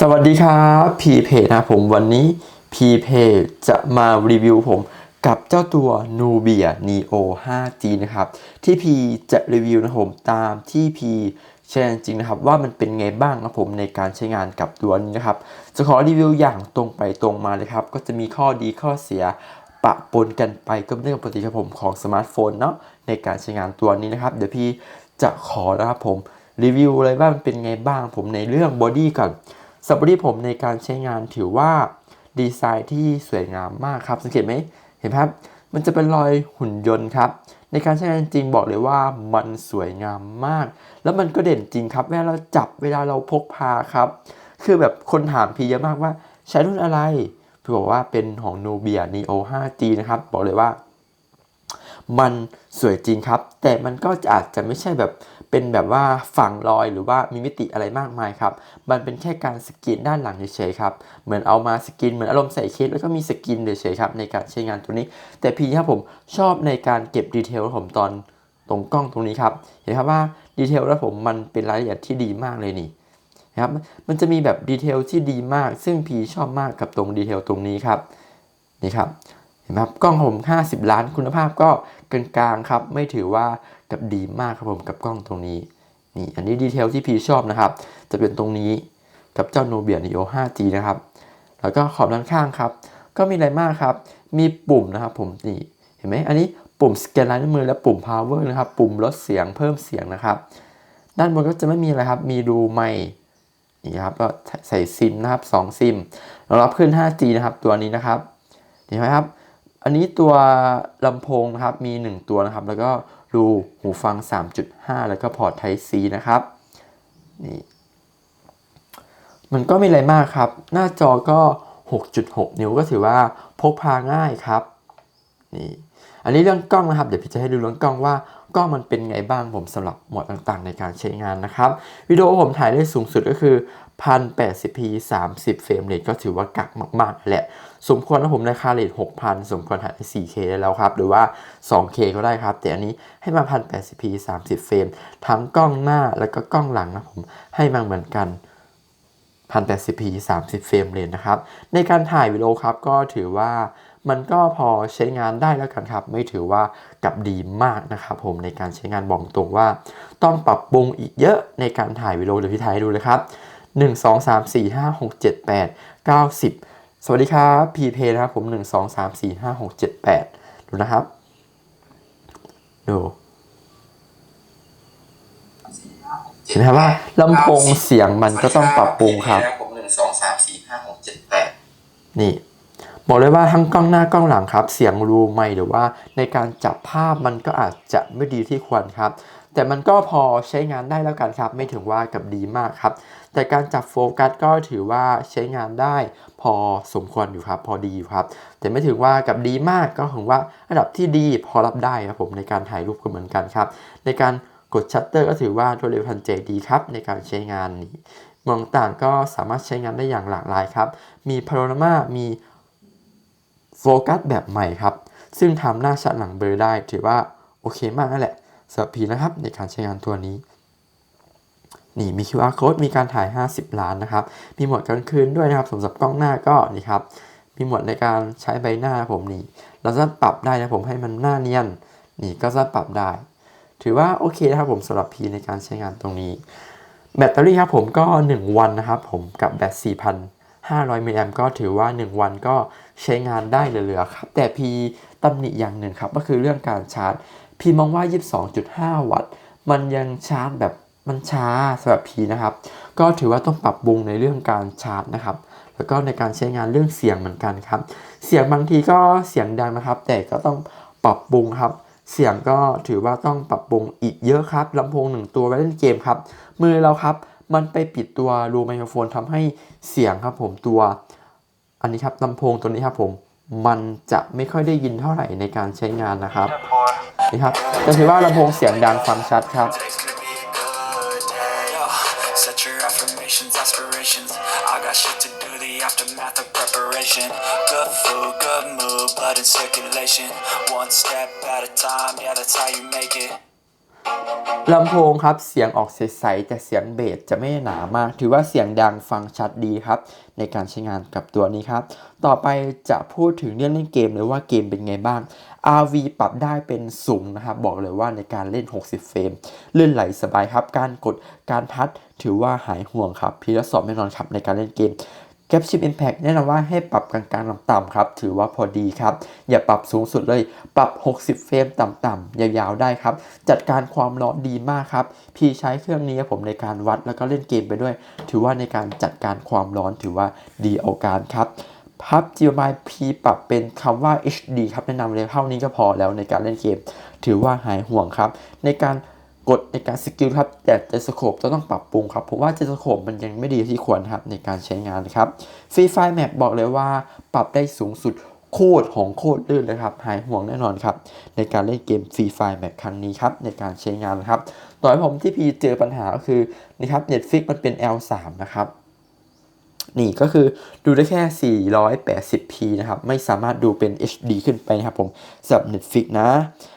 สวัสดีครับพีเพนะผมวันนี้พีเพจะมารีวิวผมกับเจ้าตัว Nubia Neo 5G นะครับ ที่พีจะรีวิวนะผมตามที่พีแชร์จริงนะครับ ว่ามันเป็นไงบ้างนะผมในการใช้งานกับตัวนี้นะครับ จะขอรีวิวอย่างตรงไปตรงมาเลยครับ ก็จะมีข้อดีข้อเสียปะปนกันไปก็เป็นเรื่องปกติครับผมของสมาร์ทโฟนเนาะในการใช้งานตัวนี้นะครับ เดี๋ยวพี่จะขอนะครับผมรีวิวเลยว่ามันเป็นไงบ้างผมในเรื่องบอดี้ก่อน สับที่ผมในการใช้งานถือว่าดีไซน์ที่สวยงามมากครับ สังเกตไหมเห็นไหมครับ มันจะเป็นรอยหุ่นยนต์ครับ ในการใช้งานจริงบอกเลยว่ามันสวยงามมาก แล้วมันก็เด่นจริงครับเวลาเราจับเวลาเราพกพาครับ คือแบบคนถามพีเยอะมากว่าใช้รุ่นอะไรพี่บอกว่าเป็นของ Nubia Neo 5G นะครับ บอกเลยว่า มันสวยจริงครับ แต่มันก็อาจจะไม่ใช่แบบ เป็นแบบว่าฝังรอยหรือว่ามีมิติอะไรมากมายครับ มันเป็นแค่การสกรีนด้านหลังเฉยๆครับ เหมือนเอามาสกรีนเหมือนอารมณ์ใส่เคสแล้วก็มีสกรีนเฉยๆครับในการใช้งานตัวนี้ แต่พีครับผมชอบในการเก็บดีเทลของผมตอนตรงกล้องตรงนี้ครับ เห็นครับว่าดีเทลแล้วผมมันเป็นรายละเอียดที่ดีมากเลยนี่นะครับ มันจะมีแบบดีเทลที่ดีมาก ซึ่งพีชอบมากกับตรงดีเทลตรงนี้ครับ นี่ครับ เห็นไหมครับกล้องผม 50 ล้านคุณภาพก็กลางๆครับ ไม่ถือว่าับดีมากครับผมกับกล้องตรงนี้นี่อันนี้ดีเทลที่พีชอบนะครับ จะเป็นตรงนี้กับเจ้า Nubia Neo 5G นะครับ แล้วก็ขอบด้านข้างครับ ก็มีอะไรมากครับ มีปุ่มนะครับผมนี่เห็นไหมอันนี้ปุ่มสแกนลายนิ้วมือและปุ่ม power นะครับ ปุ่มลดเสียงเพิ่มเสียงนะครับ ด้านบนก็จะไม่มีอะไรครับ มีรูไมค์นี่ครับก็ใส่ซิมนะครับ2ซิมรองรับขึ้น 5G นะครับตัวนี้นะครับเห็นไหมครับ อันนี้ตัวลำโพงนะครับมี 1 ตัวนะครับ แล้วก็ รูหูฟัง 3.5 แล้วก็พอร์ต Type C นะครับนี่มันก็ไม่อะไรมากครับ หน้าจอก็ 6.6 นิ้วก็ถือว่าพกพาง่ายครับนี่อันนี้เรื่องกล้องนะครับ เดี๋ยวพี่จะให้ดูเรื่องกล้องว่า กล้องมันเป็นไงบ้างผมสำหรับโหมดต่างๆ ในการใช้งานนะครับ วิดีโอผมถ่ายได้สูงสุดก็คือ 1080p 30 เฟรมเรทก็ถือว่ากักมากๆแหละ สมควรนะผมในค่าเรท6,000 สมควรถ่ายได้ 4K ได้แล้วครับ หรือว่า 2K ก็ได้ครับ แต่อันนี้ให้มา 1080p 30 เฟรมทั้งกล้องหน้าแล้วก็กล้องหลังนะผมให้มาเหมือนกัน 1080p 30 เฟรมเรทนะครับ ในการถ่ายวิดีโอครับก็ถือว่า มันก็พอใช้งานได้แล้วกันครับ ไม่ถือว่ากับดีมากนะครับผมในการใช้งานบอกตรงว่า ต้องปรับปรุงอีกเยอะในการถ่ายวิดีโอเดี๋ยวพี่ถ่ายให้ดูเลยครับ 1 2 3 4 5 6 7 8 9 10 สวัสดีครับพีเพนะครับผม 1 2 3 4 5 6 7 8 ดูนะครับ ดูเห็นไหมครับว่าลำโพงเสียงมันก็ต้องปรับปรุงครับผมหนึ่งสองสามสี่ห้าหกเจ็ดแปดนี่ บอกเลยว่าทั้งกล้องหน้ากล้องหลังครับ เสียงรูไม่หรือว่าในการจับภาพมันก็อาจจะไม่ดีที่ควรครับ แต่มันก็พอใช้งานได้แล้วกันครับ ไม่ถึงว่ากับดีมากครับ แต่การจับโฟกัสก็ถือว่าใช้งานได้ พอสมควรอยู่ครับ พอดีอยู่ครับ แต่ไม่ถึงว่ากับดีมากก็ถึงว่าระดับที่ดีพอรับได้ครับผมในการถ่ายรูปก็เหมือนกันครับ ในการกดชัตเตอร์ก็ถือว่ารวดเร็วทันใจดีครับในการใช้งานนี้มองต่างก็สามารถใช้งานได้อย่างหลากหลายครับ มีพาโนรามามี โฟกัสแบบใหม่ครับ ซึ่งทำหน้าชัดหลังเบลอได้ถือว่าโอเคมากนั่นแหละสำหรับพีนะครับในการใช้งานตัวนี้นี่มี QR code มีการถ่าย 50 ล้านนะครับ มีหมดกลางคืนด้วยนะครับสำหรับกล้องหน้าก็นี่ครับ มีหมดในการใช้ใบหน้าผมนี่ เราสามารถปรับได้นะผมให้มันหน้าเนียน นี่ก็สามารถปรับได้ ถือว่าโอเคนะครับผมสำหรับพีในการใช้งานตรงนี้ แบตเตอรี่ครับผมก็ 1 วันนะครับผมกับแบต 4,500มิลลิแอมก็ถือว่า 1 วันก็ ใช้งานได้เหลือๆครับ แต่พีตำหนิอย่างหนึ่งครับ ก็คือเรื่องการชาร์จ พีมองว่า 22.5 วัตต์ มันยังชาร์จแบบมันช้าสำหรับพีนะครับ ก็ถือว่าต้องปรับปรุงในเรื่องการชาร์จนะครับแล้วก็ในการใช้งานเรื่องเสียงเหมือนกันครับ เสียงบางทีก็เสียงดังนะครับ แต่ก็ต้องปรับปรุงครับ เสียงก็ถือว่าต้องปรับปรุงอีกเยอะครับลำโพงหนึ่งตัวไว้เล่นเกมครับ มือเราครับ มันไปปิดตัวรูไมโครโฟนทำให้เสียงครับผมตัว อันนี้ครับลำโพงตัวนี้ครับผมมันจะไม่ค่อยได้ยินเท่าไหร่ในการใช้งานนะครับนี่ครับแต่ถือว่าลำโพงเสียงดังฟังชัดครับ Today's gonna be a good day. Yo, Set your affirmations, aspirations. I got shit to do, the aftermath of preparation. Good food, good mood, blood in circulation. One step at a time, yeah, that's how you make it. ลำโพงครับเสียงออกใสๆแต่เสียงเบสจะไม่หนามาก ถือว่าเสียงดังฟังชัดดีครับ ในการใช้งานกับตัวนี้ครับ ต่อไปจะพูดถึงเรื่องเล่นเกมเลยว่าเกมเป็นไงบ้าง RV ปรับได้เป็นสูงนะครับ บอกเลยว่าในการเล่น 60 เฟรมเลื่อนไหลสบายครับ การกดการทัดถือว่าหายห่วงครับ พีทดสอบแน่นอนครับในการเล่นเกม แก p ชิป Impact แนะนำว่าให้ปรับกลางๆต่ำๆครับ ถือว่าพอดีครับ อย่าปรับสูงสุดเลย ปรับ 60 เฟรมต่ำๆยาวๆได้ครับ จัดการความร้อนดีมากครับ พี่ใช้เครื่องนี้ผมในการวัดแล้วก็เล่นเกมไปด้วย ถือว่าในการจัดการความร้อนถือว่าดีเอาการครับพับ GMI P ปรับเป็นคำว่า HD ครับแนะนำเลยเท่านี้ก็พอแล้วในการเล่นเกม ถือว่าหายห่วงครับ ในการ กดในการสกิลครับแต่เจสโคปจะต้องปรับปรุงครับเพราะว่าเจสโคปมันยังไม่ดีที่ควรครับในการใช้งานครับฟรีไฟแมปบอกเลยว่าปรับได้สูงสุดโคตรของโคตรลื่นเลยครับหายห่วงแน่นอนครับในการเล่นเกมฟรีไฟแมปครั้งนี้ครับในการใช้งานครับต่อให้ผมที่พีเจอปัญหาก็คือนี่ครับ Netflix มันเป็น L3 นะครับ นี่ก็คือดูได้แค่ 480p นะครับ ไม่สามารถดูเป็น HD ขึ้นไปนะครับผมสำหรับ Netflix นะ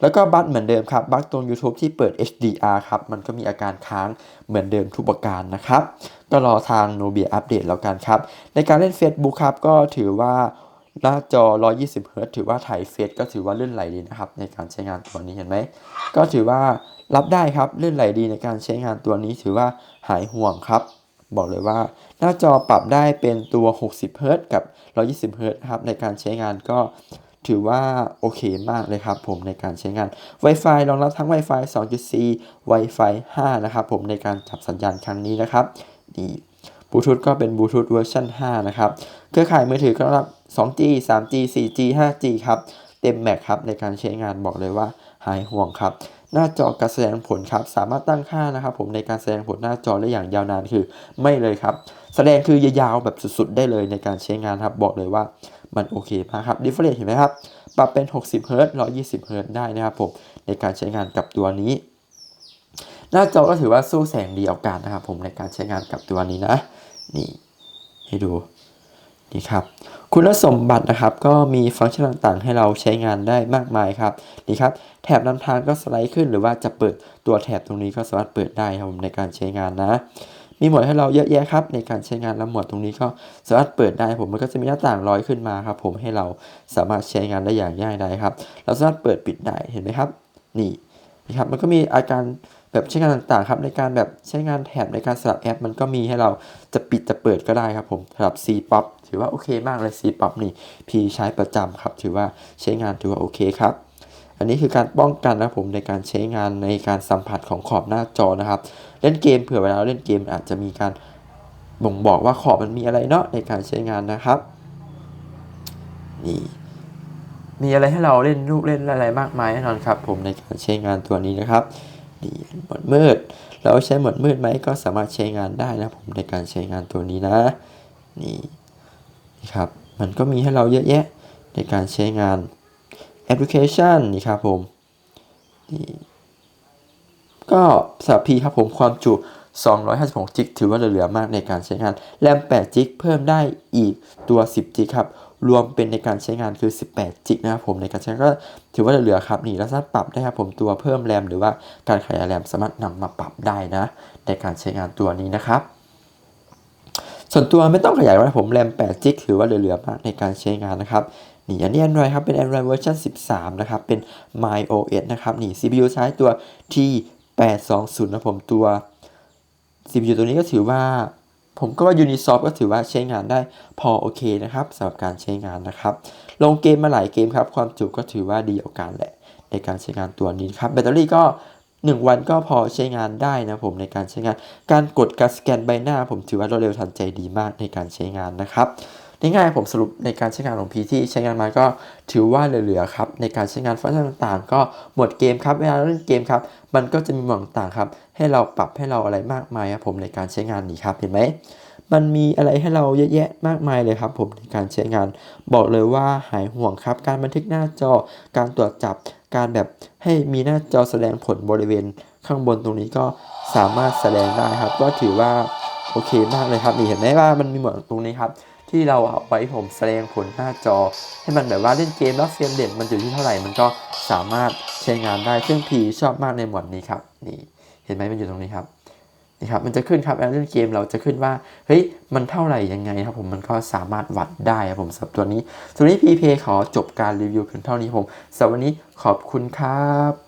แล้วก็บั๊กเหมือนเดิมครับ บั๊กตรง YouTube ที่เปิด HDR ครับ มันก็มีอาการค้างเหมือนเดิมทุกประการนะครับ ก็รอทาง Nubia อัปเดตแล้วกันครับ ในการเล่น Facebook ครับ ก็ถือว่าหน้าจอ 120 Hz ถือว่าถ่ายเฟซก็ถือว่าลื่นไหลดีนะครับ ในการใช้งานตัวนี้เห็นไหม ก็ถือว่ารับได้ครับลื่นไหลดีในการใช้งานตัวนี้ถือว่าหายห่วงครับ บอกเลยว่า หน้าจอปรับได้เป็นตัว 60 Hz กับ 120 Hz นะครับ ในการใช้งานก็ถือว่าโอเคมากเลยครับผมในการใช้งาน Wi-Fi รองรับทั้ง Wi-Fi 2.4 Wi-Fi 5 นะครับผมในการจับสัญญาณครั้งนี้นะครับนี่บลูทูธก็เป็นบลูทูธเวอร์ชัน5 นะครับ เครือข่ายมือถือก็รับ 2G 3G 4G 5G ครับ เต็มแม็กครับในการใช้งานบอกเลยว่าหายห่วงครับ หน้าจอการแสดงผลครับ สามารถตั้งค่านะครับ ผมในการแสดงผลหน้าจอได้อย่างยาวนานคือไม่เลยครับ แสดงคือยาวๆแบบสุดๆ ได้เลยในการใช้งานครับ บอกเลยว่ามันโอเคมากครับดิฟเฟอเรนเห็นไหมครับ ปรับเป็น 60 Hz 120 Hz ได้นะครับผมในการใช้งานกับตัวนี้ หน้าจอก็ถือว่าสู้แสงดีเอาการนะครับ ผมในการใช้งานกับตัวนี้นะ นี่ให้ดู นี่ครับคุณสมบัตินะครับก็มีฟังก์ชันต่างๆ ให้เราใช้งานได้มากมายครับนี่ครับแถบนำทางก็สไลด์ขึ้นหรือว่าจะเปิดตัวแถบตรงนี้ก็สามารถเปิดได้ครับผมในการใช้งานนะ มีหมดให้เราเยอะแยะครับในการใช้งานแล้วหมดตรงนี้ก็สามารถเปิดได้ผมมันก็จะมีหน้าต่างลอยขึ้นมาครับผมให้เราสามารถใช้งานได้อย่างง่ายดายครับ เราสามารถเปิดปิดได้เห็นไหมครับ นี่นะครับมันก็มีอาการ แบบใช้งานต่างๆครับในการแบบใช้งานแถบในการสลับแอป มันก็มีให้เราจะปิดจะเปิดก็ได้ครับผมสำหรับ C pop ถือว่าโอเคมากเลย C pop นี่พี่ใช้ประจำครับ ถือว่าใช้งานถือว่าโอเคครับอันนี้คือการป้องกันนะผมในการใช้งานในการสัมผัสของขอบหน้าจอนะครับ เล่นเกมเผื่อเวลาเราเล่นเกมอาจจะมีการบ่งบอกว่าขอบมันมีอะไรเนาะในการใช้งานนะครับนี่มีอะไรให้เราเล่นลูกเล่นอะไรมากมายแน่นอนครับ ผมในการใช้งานตัวนี้นะครับ นี่หมดมืด เราใช้หมดมืดไหมก็สามารถใช้งานได้นะผมในการใช้งานตัวนี้นะ นี่นี่ครับ มันก็มีให้เราเยอะแยะในการใช้งานแอปพลิเคชันนี่ครับผมนี่ก็สำหรับพีครับผมความจุ256จิกถือว่าเหลือมากในการใช้งาน แรม8จิกเพิ่มได้อีกตัว 10จิกครับ รวมเป็นในการใช้งานคือ 18 จิกนะครับผมในการใช้ก็ถือว่าเหลือๆครับนี่แล้วสามารถปรับได้ครับผมตัวเพิ่มแรมหรือว่าการขยายแรมสามารถนำมาปรับได้นะ ในการใช้งานตัวนี้นะครับ ส่วนตัวไม่ต้องขยายนะผมแรม 8 จิกถือว่าเหลือๆมากในการใช้งานนะครับนี่อันนี้ Android ครับเป็น Android เวอร์ชัน13 นะครับ เป็น MyOS นะครับนี่ CPU ใช้ตัว T820 นะผมตัว CPU ตัวนี้ก็ถือว่า ผมก็ว่า Unisoft ก็ถือว่าใช้งานได้พอโอเคนะครับสำหรับการใช้งานนะครับ ลงเกมมาหลายเกมครับ ความจุก็ถือว่าดีเอาการแหละ ในการใช้งานตัวนี้ครับ แบตเตอรี่ก็ 1 วันก็พอใช้งานได้นะผมในการใช้งาน การกดการสแกนใบหน้า ผมถือว่ารวดเร็วทันใจดีมากในการใช้งานนะครับ ง่ายๆผมสรุปในการใช้งานของพีที่ใช้งานมาก็ถือว่าเหลือๆครับในการใช้งานฟังก์ชันต่างๆ ก็หมวดเกมครับเวลาเราเล่นเกมครับมันก็จะมีหมวดต่างครับให้เราปรับให้เราอะไรมากมายครับผมในการใช้งานนี้ครับเห็นไหมมันมีอะไรให้เราเยอะแยะมากมายเลยครับผมในการใช้งาน บอกเลยว่าหายห่วงครับ การบันทึกหน้าจอการตรวจจับการแบบให้มีหน้าจอแสดงผลบริเวณข้างบนตรงนี้ก็สามารถแสดงได้ครับ ก็ถือว่าโอเคมากเลยครับนี่เห็นไหมว่ามันมีหมวดตรงนี้ครับ ที่เราเอาไว้ผมแสดงผลหน้าจอ ให้มันแบบว่าเล่นเกมแล้วเฟรมเด่นมันอยู่ที่เท่าไหร่มันก็สามารถใช้งานได้ซึ่งพีชอบมากในหมวดนี้ครับนี่เห็นไหมมันอยู่ตรงนี้ครับนี่ครับมันจะขึ้นครับแอปเล่นเกมเราจะขึ้นว่าเฮ้ยมันเท่าไหร่ยังไงครับผมมันก็สามารถวัดได้ครับผมสำหรับตัวนี้ตัวนี้ p p ขอจบการรีวิวเพียงเท่านี้ผมสำหรับวันนี้ขอบคุณครับ